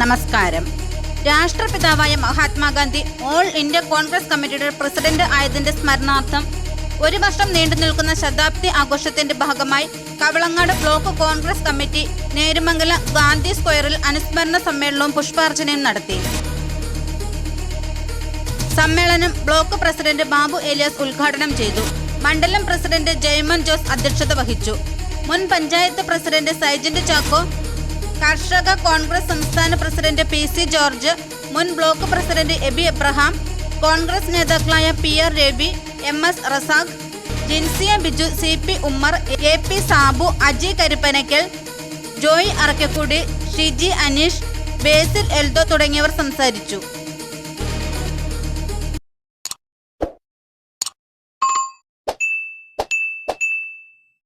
നമസ്കാരം. രാഷ്ട്രപിതാവായ Mahatma Gandhi all India Congress കമ്മിറ്റിയുടെ പ്രസിഡന്റ് ആയതിന്റെ സ്മരണാർത്ഥം ഒരു വർഷം നീണ്ടു നിൽക്കുന്ന ശതാബ്ദി ആഘോഷത്തിന്റെ ഭാഗമായി കവളങ്ങാട് ബ്ലോക്ക് കോൺഗ്രസ് കമ്മിറ്റി നേരുമംഗലം ഗാന്ധി സ്ക്വയറിൽ അനുസ്മരണ സമ്മേളനവും പുഷ്പാർച്ചനയും നടത്തി. സമ്മേളനം ബ്ലോക്ക് പ്രസിഡന്റ് ബാബു ഏലിയാസ് ഉദ്ഘാടനം ചെയ്തു. മണ്ഡലം പ്രസിഡന്റ് ജയമോൻ ജോസ് അധ്യക്ഷത വഹിച്ചു. മുൻ പഞ്ചായത്ത് പ്രസിഡന്റ് സൈജന്റ് ചാക്കോ കർഷക കോൺഗ്രസ് സംസ്ഥാന പ്രസിഡന്റ് പി സി ജോർജ് മുൻ block president AB Abraham Congress നേതാക്കളായ P R Ravi M S Razak Jinsiya Biju C P Ummer A P Sabu Aji Karuppanakkal Joy Arakkakudy Shiji Aneesh Basil Eldho തുടങ്ങിയവർ സംസാരിച്ചു.